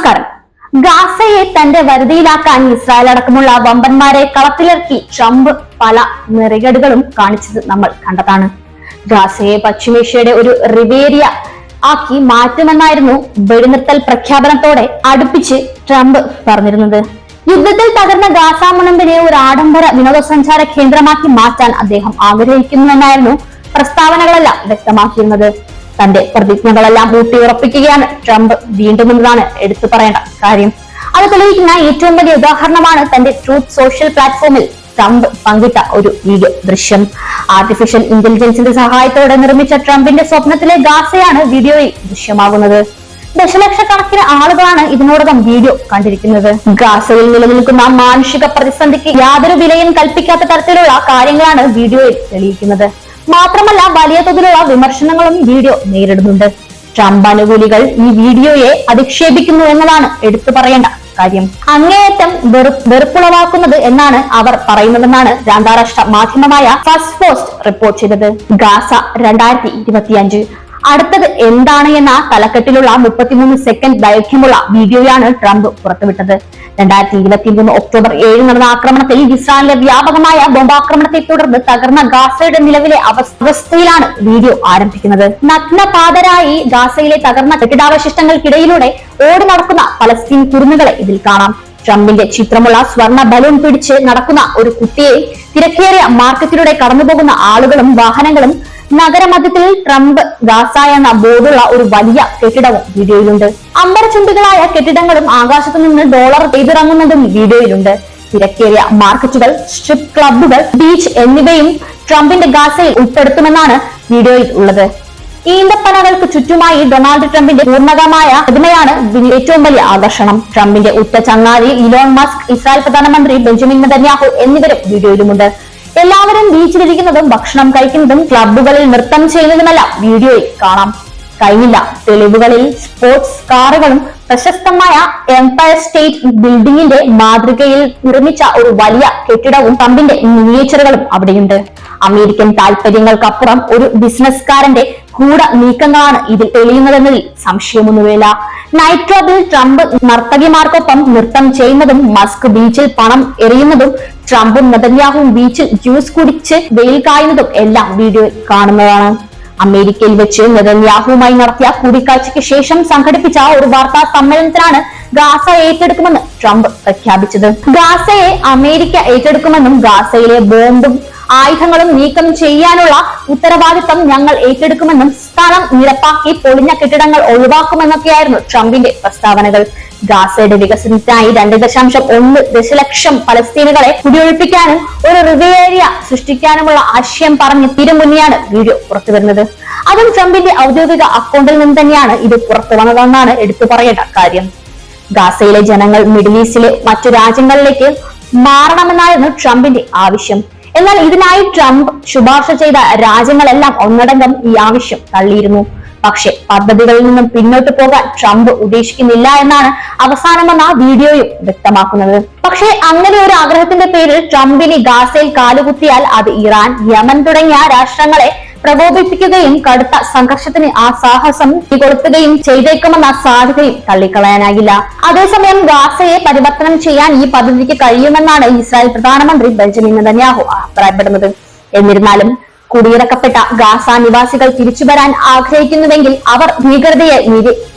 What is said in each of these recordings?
നമസ്കാരം. ഗാസയെ തന്റെ വരുതിയിലാക്കാൻ ഇസ്രായേൽ അടക്കമുള്ള വമ്പന്മാരെ കളത്തിലിറക്കി ട്രംപ് പല നെറികേടുകളും കാണിച്ചത് നമ്മൾ കണ്ടതാണ്. ഗാസയെ പശ്ചിമേഷ്യയുടെ ഒരു റിവേരിയ ആക്കി മാറ്റുമെന്നായിരുന്നു വെടിനിർത്തൽ പ്രഖ്യാപനത്തോടെ അടുപ്പിച്ച് ട്രംപ് പറഞ്ഞിരുന്നത്. യുദ്ധത്തിൽ തകർന്ന ഗാസ ഒരു ആഡംബര വിനോദസഞ്ചാര കേന്ദ്രമാക്കി മാറ്റാൻ അദ്ദേഹം ആഗ്രഹിക്കുന്നുവെന്നായിരുന്നു പ്രസ്താവനകളെല്ലാം വ്യക്തമാക്കിയിരുന്നത്. തന്റെ പ്രതിജ്ഞകളെല്ലാം ഊട്ടിയുറപ്പിക്കുകയാണ്. ട്രംപ് വീണ്ടും എന്നതാണ് എടുത്തു പറയേണ്ട കാര്യം. അത് തെളിയിക്കുന്ന ഏറ്റവും വലിയ ഉദാഹരണമാണ് തന്റെ ട്രൂത്ത് സോഷ്യൽ പ്ലാറ്റ്ഫോമിൽ ട്രംപ് പങ്കിട്ട ഒരു വീഡിയോ ദൃശ്യം. ആർട്ടിഫിഷ്യൽ ഇന്റലിജൻസിന്റെ സഹായത്തോടെ നിർമ്മിച്ച ട്രംപിന്റെ സ്വപ്നത്തിലെ ഗാസയാണ് വീഡിയോയിൽ ദൃശ്യമാകുന്നത്. ദശലക്ഷക്കണക്കിന് ആളുകളാണ് ഇതിനോടകം വീഡിയോ കണ്ടിരിക്കുന്നത്. ഗാസയിൽ നിലനിൽക്കുന്ന മാനുഷിക പ്രതിസന്ധിക്ക് യാതൊരു വിലയും കൽപ്പിക്കാത്ത തരത്തിലുള്ള കാര്യങ്ങളാണ് വീഡിയോയിൽ തെളിയിക്കുന്നത്. മാത്രമല്ല വലിയ തോതിലുള്ള വിമർശനങ്ങളും വീഡിയോ നേരിടുന്നുണ്ട്. ട്രംപ് അനുകൂലികൾ ഈ വീഡിയോയെ അധിക്ഷേപിക്കുന്നു എന്നതാണ് എടുത്തു പറയേണ്ട കാര്യം. അങ്ങേയറ്റം വെറു വെറുപ്പുളവാക്കുന്നത് എന്നാണ് അവർ പറയുന്നതെന്നാണ് അന്താരാഷ്ട്ര മാധ്യമമായ ഫസ്റ്റ് പോസ്റ്റ് റിപ്പോർട്ട് ചെയ്തത്. ഗാസ രണ്ടായിരത്തി ഇരുപത്തിയഞ്ച്. അടുത്തത് എന്താണ് എന്ന തലക്കെട്ടിലുള്ള മുപ്പത്തിമൂന്ന് സെക്കൻഡ് ദൈർഘ്യമുള്ള വീഡിയോയാണ് ട്രംപ് പുറത്തുവിട്ടത്. രണ്ടായിരത്തി ഇരുപത്തിമൂന്ന് ഒക്ടോബർ ഏഴ് നടന്ന ആക്രമണത്തിൽ ഇസ്രായേലിലെ വ്യാപകമായ ബോംബാക്രമണത്തെ തുടർന്ന് തകർന്ന ഗാസയുടെ നിലവിലെ അവസ്ഥയിലാണ് വീഡിയോ ആരംഭിക്കുന്നത്. നഗ്നപാതരായി ഗാസയിലെ തകർന്ന കെട്ടിടാവശിഷ്ടങ്ങൾക്കിടയിലൂടെ ഓടി നടക്കുന്ന പലസ്തീൻ കുരുന്നുകളെ ഇതിൽ കാണാം. ട്രംപിന്റെ ചിത്രമുള്ള സ്വർണ ബലൂൺ പിടിച്ച് നടക്കുന്ന ഒരു കുട്ടിയെ തിരക്കേറിയ മാർക്കറ്റിലൂടെ കടന്നുപോകുന്ന ആളുകളും വാഹനങ്ങളും നഗരമധ്യത്തിൽ ട്രംപ് ഗാസ എന്ന ബോർഡുള്ള ഒരു വലിയ കെട്ടിടവും വീഡിയോയിലുണ്ട്. അമ്പരചുംബികളായ കെട്ടിടങ്ങളും ആകാശത്തു നിന്ന് ഡോളർ ചെയ്തിറങ്ങുന്നതും വീഡിയോയിലുണ്ട്. തിരക്കേറിയ മാർക്കറ്റുകൾ സ്ട്രിപ്പ് ക്ലബ്ബുകൾ ബീച്ച് എന്നിവയും ട്രംപിന്റെ ഗാസയിൽ ഉൾപ്പെടുത്തുമെന്നാണ് വീഡിയോയിൽ ഉള്ളത്. ഈന്തപ്പനകൾക്ക് ചുറ്റുമായി ഡൊണാൾഡ് ട്രംപിന്റെ പൂർണകമായ പ്രതിമയാണ് ഏറ്റവും വലിയ ആകർഷണം. ട്രംപിന്റെ ഉറ്റ ചങ്ങാതി ഇലോൺ മസ്ക് ഇസ്രായേൽ പ്രധാനമന്ത്രി ബെഞ്ചമിൻ നെതന്യാഹു എന്നിവരും വീഡിയോയിലുമുണ്ട്. എല്ലാവരും ബീച്ചിലിരിക്കുന്നതും ഭക്ഷണം കഴിക്കുന്നതും ക്ലബ്ബുകളിൽ നൃത്തം ചെയ്യുന്നതുമെല്ലാം വീഡിയോയിൽ കാണാം. കഴിഞ്ഞില്ല തെളിവുകളിൽ സ്പോർട്സ് കാറുകളും പ്രശസ്തമായ എംപയർ സ്റ്റേറ്റ് ബിൽഡിംഗിന്റെ മാതൃകയിൽ നിർമ്മിച്ച ഒരു വലിയ കെട്ടിടവും പമ്പിന്റെ മിനിയേച്ചറുകളും അവിടെയുണ്ട്. അമേരിക്കൻ താല്പര്യങ്ങൾക്കപ്പുറം ഒരു ബിസിനസ്കാരന്റെ കൂട നീക്കങ്ങളാണ് ഇതിൽ തെളിയുന്നതെന്നതിൽ സംശയമൊന്നുമില്ല. നൈറ്റ് ക്ലബിൽ ട്രംപ് നർത്തകിമാർക്കൊപ്പം നൃത്തം ചെയ്യുന്നതും മസ്ക് ബീച്ചിൽ പണം എറിയുന്നതും ട്രംപും നെതന്യാഹുവും ബീച്ചിൽ ജ്യൂസ് കുടിച്ച് വെയിൽ കായുന്നതും എല്ലാം വീഡിയോയിൽ കാണുന്നതാണ്. അമേരിക്കയിൽ വെച്ച് നെതന്യാഹുവുമായി നടത്തിയ കൂടിക്കാഴ്ചയ്ക്ക് ശേഷം സംഘടിപ്പിച്ച ഒരു വാർത്താ സമ്മേളനത്തിലാണ് ഗാസ ഏറ്റെടുക്കുമെന്ന് ട്രംപ് പ്രഖ്യാപിച്ചത്. ഗാസയെ അമേരിക്ക ഏറ്റെടുക്കുമെന്നും ഗാസയിലെ ബോംബും ആയുധങ്ങളും നീക്കം ചെയ്യാനുള്ള ഉത്തരവാദിത്തം ഞങ്ങൾ ഏറ്റെടുക്കുമെന്നും സ്ഥലം നിരപ്പാക്കി പൊളിഞ്ഞ കെട്ടിടങ്ങൾ ഒഴിവാക്കുമെന്നൊക്കെയായിരുന്നു ട്രംപിന്റെ പ്രസ്താവനകൾ. ഗാസയുടെ വികസനത്തിനായി രണ്ട് ദശാംശം ഒന്ന് ദശലക്ഷം പലസ്തീനുകളെ കുടിയൊഴിപ്പിക്കാനും ഒരു റിവേരിയ സൃഷ്ടിക്കാനുമുള്ള ആശയം പറഞ്ഞ് തിരുമുന്നിയാണ് വീഡിയോ പുറത്തു വരുന്നത് അതും ട്രംപിന്റെ ഔദ്യോഗിക അക്കൗണ്ടിൽ നിന്ന് തന്നെയാണ് ഇത് പുറത്തു വന്നതെന്നാണ് എടുത്തു പറയേണ്ട കാര്യം. ഗാസയിലെ ജനങ്ങൾ മിഡിൽ ഈസ്റ്റിലെ മറ്റു രാജ്യങ്ങളിലേക്ക് മാറണമെന്നായിരുന്നു ട്രംപിന്റെ ആവശ്യം. എന്നാൽ ഇതിനായി ട്രംപ് ശുപാർശ ചെയ്ത രാജ്യങ്ങളെല്ലാം ഒന്നടങ്കം ഈ ആവശ്യം തള്ളിയിരുന്നു. പക്ഷെ പദ്ധതികളിൽ നിന്നും പിന്നോട്ട് പോകാൻ ട്രംപ് ഉദ്ദേശിക്കുന്നില്ല എന്നാണ് അവസാനം വന്ന വീഡിയോയും വ്യക്തമാക്കുന്നത്. പക്ഷേ അങ്ങനെ ഒരു ആഗ്രഹത്തിന്റെ പേരിൽ ട്രംപിന് ഗാസയിൽ കാലുകുത്തിയാൽ അത് ഇറാൻ യമൻ തുടങ്ങിയ രാഷ്ട്രങ്ങളെ പ്രകോപിപ്പിക്കുകയും കടുത്ത സംഘർഷത്തിന് ആ സാഹസം കൊളുത്തുകയും ചെയ്തേക്കുമെന്ന സാധ്യതയും തള്ളിക്കളയാനാകില്ല. അതേസമയം ഗാസയെ പരിവർത്തനം ചെയ്യാൻ ഈ പദ്ധതിക്ക് കഴിയുമെന്നാണ് ഇസ്രായേൽ പ്രധാനമന്ത്രി ബെഞ്ചമിൻ നെതന്യാഹു അഭിപ്രായപ്പെടുന്നത്. എന്നിരുന്നാലും കുടിയിറക്കപ്പെട്ട ഗാസ നിവാസികൾ തിരിച്ചു വരാൻ ആഗ്രഹിക്കുന്നുവെങ്കിൽ അവർ ഭീകരതയെ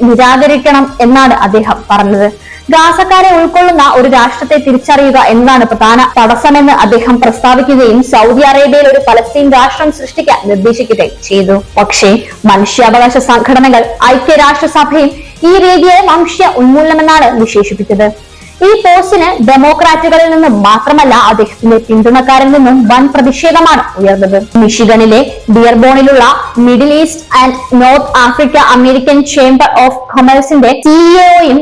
നിരാകരിക്കണം എന്നാണ് അദ്ദേഹം പറഞ്ഞത്. ഗാസക്കാരെ ഉൾക്കൊള്ളുന്ന ഒരു രാഷ്ട്രത്തെ തിരിച്ചറിയുക എന്നതാണ് പ്രധാന തടസ്സമെന്ന് അദ്ദേഹം പ്രസ്താവിക്കുകയും സൗദി അറേബ്യയിൽ ഒരു പലസ്തീൻ രാഷ്ട്രം സൃഷ്ടിക്കാൻ നിർദ്ദേശിക്കുകയും ചെയ്തു. പക്ഷേ മനുഷ്യാവകാശ സംഘടനകൾ ഐക്യരാഷ്ട്രസഭയും ഈ രീതിയെ വംശീയ ഉന്മൂലനമെന്നാണ് വിശേഷിപ്പിച്ചത്. ഈ പോസ്റ്റിന് ഡെമോക്രാറ്റുകളിൽ നിന്നും മാത്രമല്ല അദ്ദേഹത്തിന്റെ പിന്തുണക്കാരിൽ നിന്നും വൻ പ്രതിഷേധമാണ് ഉയർന്നത്. മിഷിഗണിലെ ഡിയർബോണിലുള്ള Middle East and North Africa American Chamber of കൊമേഴ്സിന്റെ സിഇഒയും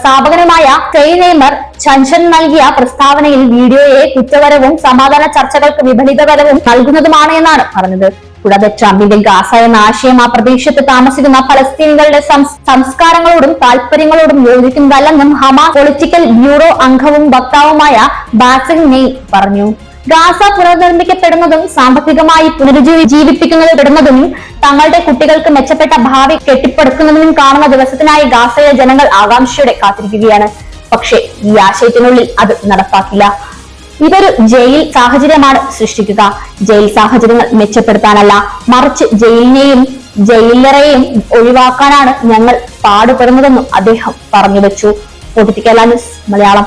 സ്ഥാപകനുമായ കെയ് നെയ്മർ ചഞ്ചൻ നൽകിയ പ്രസ്താവനയിൽ വീഡിയോയെ കുറ്റപരവും സമാധാന ചർച്ചകൾക്ക് വിപരീതപരവും നൽകുന്നതുമാണ് എന്നാണ് പറഞ്ഞത്. കൂടാതെ ട്രംപിന്റെ ഗാസ എന്ന ആശയം ആ പ്രദേശത്ത് താമസിക്കുന്ന ഫലസ്തീനികളുടെ സംസ്- സംസ്കാരങ്ങളോടും താല്പര്യങ്ങളോടും യോജിക്കുന്നതല്ലെന്നും ഹമാ പൊളിറ്റിക്കൽ ബ്യൂറോ അംഗവും വക്താവുമായ ബാസിൻ നെയ് പറഞ്ഞു. ഗാസ പുനർനിർമ്മിക്കപ്പെടുന്നതും സാമ്പത്തികമായി പുനരുജ്ജീവിപ്പിക്കുന്നതിൽ പെടുന്നതും തങ്ങളുടെ കുട്ടികൾക്ക് മെച്ചപ്പെട്ട ഭാവി കെട്ടിപ്പടുക്കുന്നതിനും കാണുന്ന ദിവസത്തിനായി ഗാസയിലെ ജനങ്ങൾ ആകാംക്ഷയോടെ കാത്തിരിക്കുകയാണ്. പക്ഷേ ഈ ആശയത്തിനുള്ളിൽ അത് നടപ്പാക്കില്ല. ഇതൊരു ജയിൽ സാഹചര്യമാണ് സൃഷ്ടിക്കുക. ജയിൽ സാഹചര്യങ്ങൾ മെച്ചപ്പെടുത്താനല്ല മറിച്ച് ജയിലിനെയും ജയിലറയും ഒഴിവാക്കാനാണ് ഞങ്ങൾ പാടുപെടുന്നതെന്നും അദ്ദേഹം പറഞ്ഞു വെച്ചു. Political Malayalam.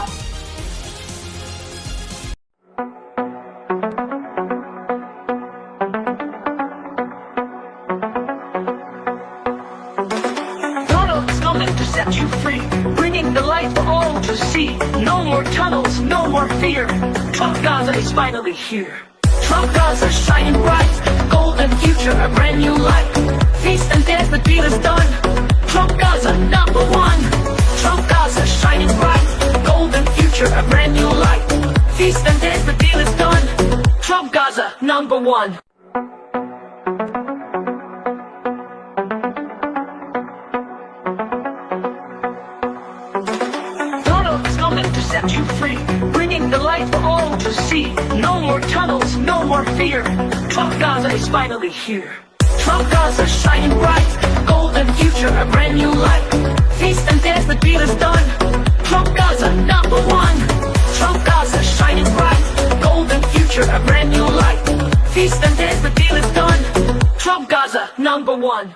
More no more fear. Trump Gaza is finally here. Trump Gaza shining bright, golden future, a brand new life. Feast and dance, the deal is done. Trump Gaza number one. Trump Gaza shining bright, golden future, a brand new light. Feast and dance, the deal is done. Trump Gaza number one. Set you free, bringing the light for all to see. No more tunnels, no more fear. Trump Gaza is finally here. Trump Gaza shining bright, golden future, a brand new light. Feast and dance, the deal is done. Trump Gaza number one. Trump Gaza shining bright, golden future, a brand new light. Feast and dance, the deal is done. Trump Gaza number one.